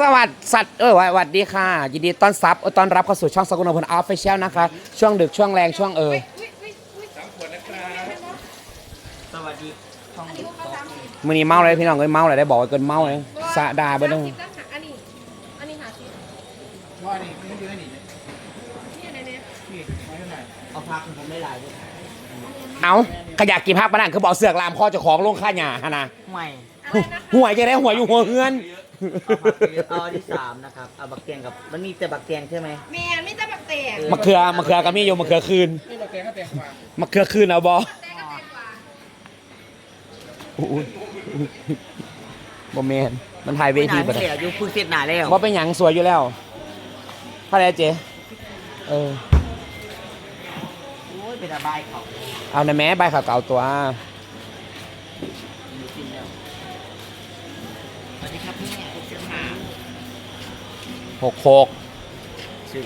สวัสดีสัตว์เออสวัสดีค่ะ ยินดีต้อนรับเออต้อนรับเข้าสู่ช่องสกุลนพลออฟฟิเชียลนะคะ ช่วงดึกช่วงแรงช่วงเออสวัสดีช่องสองมือนี้เมาเลยพี่น้องเอ้ยเมาเลยได้บอกว่าเกินเมาเลยสะดาเบิ้ลอันนี้อันนี้หาสิว่านี่ไม่เยอะนี่นี่อะไรเนี่ยพี่ไม่เท่าไหร่เอาพักผมไม่หลายด้วยเอาขยากกี่พักปะนั่นคือบอกเสือกลามข้อเจะของลงค่าหยาฮะนะไม่อะไรนะหัวยจะได้หัวอยู่หัวเฮือน เอาอันที่สามนะครับเอาบักเตียงกับมันมีแต่บักเตียงใช่ไหมแมนไม่จะแบบแตกมะเขือมะเขือก็มีอยู่มะเขือคืนนี่บักเตียงก็เตียงกว่ามะเขือคืนเอาบอแตกก็แตกกว่าอุ้ยบอแมนมันถ่ายเวไม่ทีนานปะไม่เนี่ยแล้วอยู่พึ่งเสร็จหนาแล้วว่าเป็นหยังสวยอยู่แล้วพระไรเจเออโอ้ยเป็นระบายเขาเอาในแม้ใบขาวเก่าตัว อยู่กินแล้วสวัสดีครับพี่หกสิบห้า หกหกชื่อ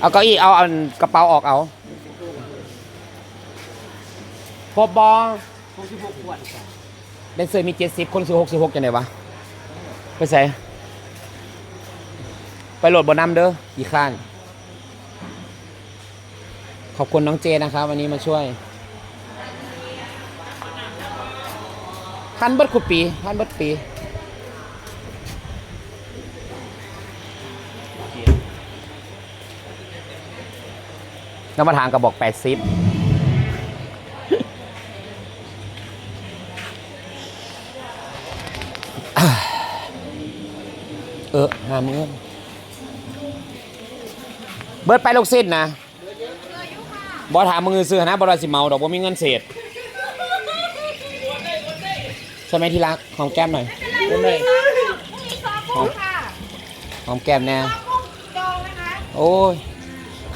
เอาเก้าอี้เอาเอากระเป๋าออกเอาครบบอหกสิบหกขวดค่ะเดนเซอร์มีเจ็ดสิบคนสิบหกสิบหกจังไหนวะ ไปใส่ไปโหลดบนน้ำเด้ออีกข้างขอบคุณน้องเจนะครับ วันนี้มาช่วยพันเบิดคุปีพันเบิดปี น้ำมาทางกระบอกแปดสิบเออหามือเบิดไปลูกสิ้นนะบอถามมึงซื้อนะบอรสิเมาดอกบ่มีเงินเศษใช่ไหมที่รักหอมแก้มหน่อยเป็นไรคะมีซอสกุ้งค่ะหอมแก้มแน่ซอสกุ้งจองนะคะโอ้ย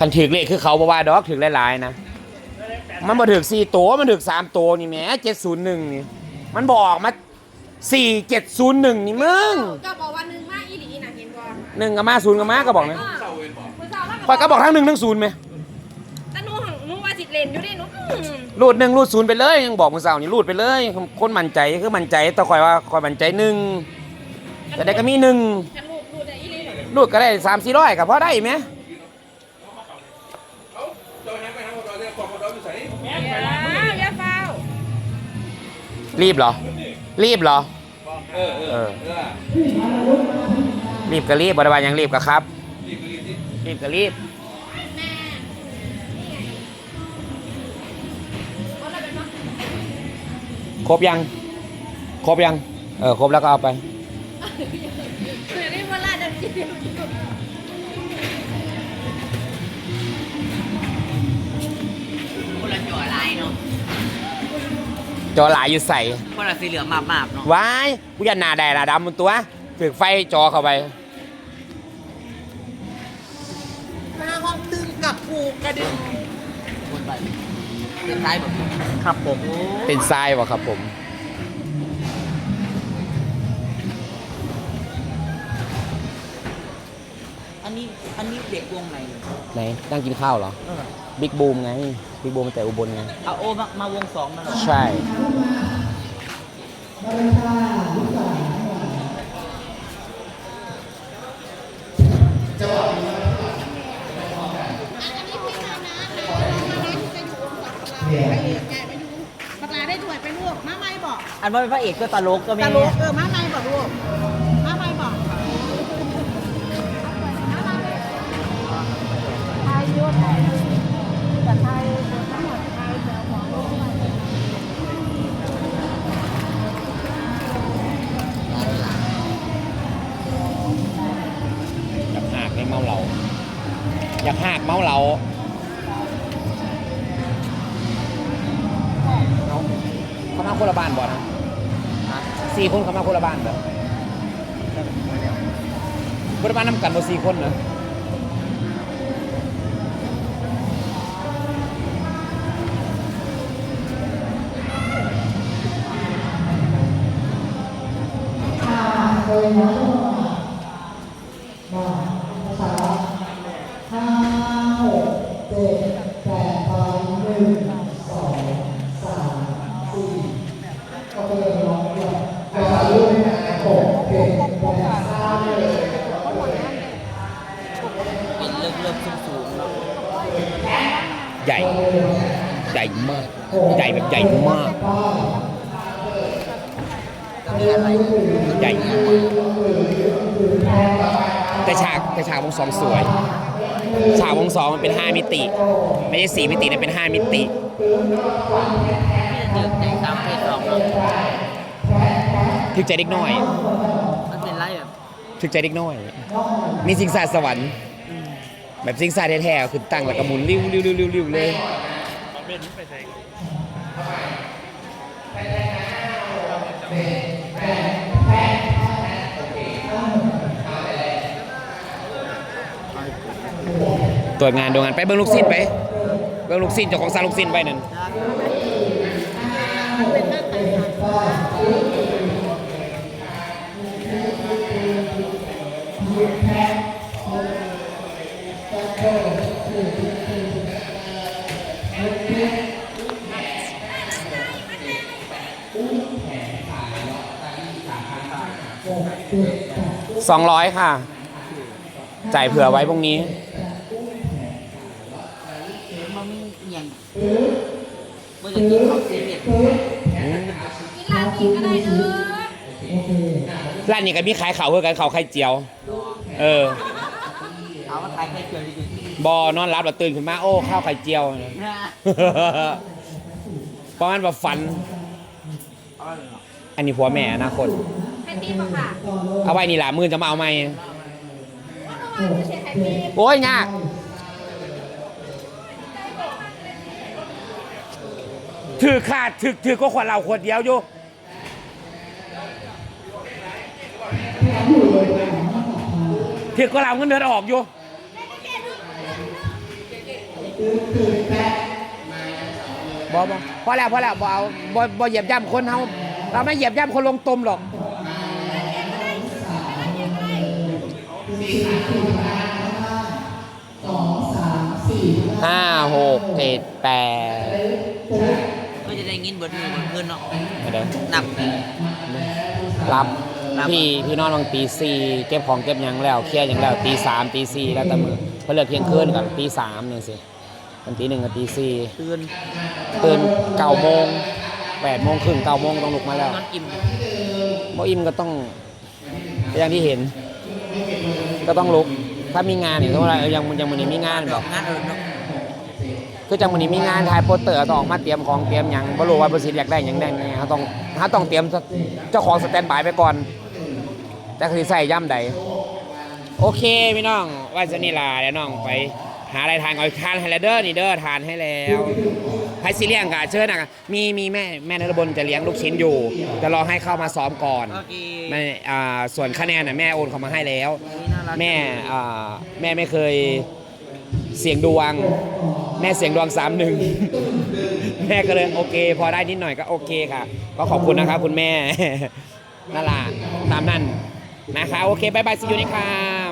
คันถือเลขคือเขาบอกว่าดอกถือหลายๆนะ มันบ่ถือสี่ตัวมันถือสามตัวนี่แหมเจ็ดศูนย์หนึ่งนี่ มันบอกมาสี่เจ็ดศูนย์หนึ่งนี่มึงก็บอกว่าหนึ่งมากอีหลีนะเห็นก่อนหนึ่งกับมาศูนย์กับมาก็บอกนะคุณสาวแล้วคอยก็บอกทั้งหนึ่งทั้งศูนย์ไหมแต่หนูของหนูว่าสิเลนอยู่ดิหนูอืมรูดหนึ่งรูดศูนย์ไปเลยยังบอกมึงสาวนี่รูดไปเลย คนมั่นใจคือมั่นใจแต่คอยว่าคอยมั่นใจหนึ่งแต่ได้ก็มีหนึ่งฉันรูปรูปได้อีหลีเหรอรูดก็ได้สามสี่ร้อยกับพอได้ไหม อย่าเฝ้ารีบเหรอ รีบเหรอเออรีบก็รีบบริวารยังรีบก็ครับรีบก็รีบครบยัง ครบยัง เออ ครบแล้วก็เอาไปเดี๋ยวนี้เวลาจะกิ จอหลายอยู่ใส่คนละสีเหลืองมาบๆเนาะว้ายกูยันหนาแดดหนาดำบนตัวถือไฟจอเข้าไป หน้าห้องตึงกับผูกกระดึงวนไปเป็นท้ายแบบครับผมเป็นทรายวะครับผม อันนี้อันนี้เด็กวงไหนเนี่ยไหนนั่งกินข้าวเหรอเออ บิ๊กบูมไงบิ๊กบูมแต่อุบลไงเอาโอมามาวงสองมาหน่อยใช่ปลาได้ถ้วยไปลูกมาไม่บอกอันว่าเป็นพระเอกก็ตลกก็ตไม่ลกเออมาไม่บอกลูกมาไม่บอกไทย อยากหากไม่เมาเราอยากหากเมาเราเอาเขามาคนละบ้านบ่นะสี่คนเขามาคนละบ้านบ่คนละบ้านน้ำกันบ่สี่คนนะ เลนะทุกมาภาษาห้าหกเจ็ดแปดไปหนึ่งสองสามสี่ก็ไปเลยน้องเดีภาษาลูกนะหกเจแปดห้าเลยเป็นเลิกเลิกสูงสูงใหญ่ ใหญ่มาก ใหญ่แบบใหญ่มาก มีอะไรใหญ่มากแต่ฉากแต่ฉากวงสองสวย ฉากวงสองมันเป็น 5 มิติ ไม่ใช่ 4 มิตินะเป็น 5 มิติที่จะเจอในสามเพศสองเนาะถึกใจเด็กน้อย มันเป็นไรแบบถึกใจเด็กน้อย มีสิงสาดสวรรค์ แบบสิงสาดแท้ๆคือตั้งแล้วก็หมุนริ้วริ้วริ้วริ้วริ้วเลย ตรวจงานดูงานไปเบิ้งลูกสิ้นไป เบิ้งลูกสิ้นเจ้าของซาลูกสิ้นไปนั่นสองร้อยค่ะ จ่ายเผื่อไว้พรุ่งนี้ เมื่อจะกินของเซเว่นกินร้านนี้ก็ได้เออร้านนี้ก็มีขายข่าวเพื่อกันข่าวไข่เจียว เออเอามาขายแค่เกลือดีบอนอนรับแล้วตื่นขึ้นมาโอ้ข้าวไข่เจียวๆนะประมาณแบบฝันเอาเลยเหรออันนี้ผัวแม่อนาคตให้ตีมาค่ะ เอาไว้นี่หละมือจะมาเอาไหมเพราะว่าไม่ใช่ไข่ปีโอ้ยยาก ถือขาดถือถือก็ขวดเราขวดเดียวอยู่ถือก็เราเงินเดือนออกอยู่บอบอพอแล้วพอแล้วบเอาบอบอเหยียบย่ำคนเฮาเราไม่เหยียบย่ำคนลงตมหรอกห้าหกเจ็ดแปด ก็จะได้เงินเบิดมือเบิดเงินเนาะไม่ได้หนักรับรับ พี่พี่นอนบางตีสี่เก็บของเก็บหยังแล้วเคลียร์หยังแล้วตีสามตีสี่แล้วแต่มือเพอเลิกเที่ยงคืนกับตีสามนี่สิวันตีหนึ่งกับตีสี่ตื่นตื่นเก้าโมงแปดโมงครึ่งเก้าโมงต้องลุกมาแล้วนอนอิ่มโมอิ่มก็ต้องอย่างที่เห็น ก็ต้องลุกถ้ามีงานเนี่ยสมมติว่าเออยังยังวันนี้มีงานดแบอบกงานอื่นเนาะ คือจังวันนี้มีงานถ่ายโปสเตอร์ต้องออกมาเตรียมของเตรียมหยังบ่รู้ว่าบริษัทอยากได้หยังได้ไงเขาต้องเขาต้องเตรียมเจ้าของสแตนด์บายไปก่อนแต่คือใส่ย่ำใดโอเคพี่น้องว่าจะนี่ลาเดี๋ยวน้องไปหาอะไรทานเอาทานให้แล้วเด้อนี่เด้อทานให้แล้วไพซีเลียงกะเชิญนะมีมีแม่แม่นรบนจะเลี้ยงลูกชิ้นอยู่จะรอให้เข้ามาซ้อมก่อนโอเคแม่อ่าส่วนคะแนนน่ะแม่โอนเข้ามาให้แล้วนี่น่ารักแม่อ่าแม่ไม่เคย เสียงดวง แม่เสียงดวงสามหนึ่งแม่ก็เลยโอเค พอได้นิดหน่อยก็โอเคค่ะ ก็ขอบคุณนะครับคุณแม่นั่นล่ะตามนั้นนะคะโอเคบายบายสิยูนิคาม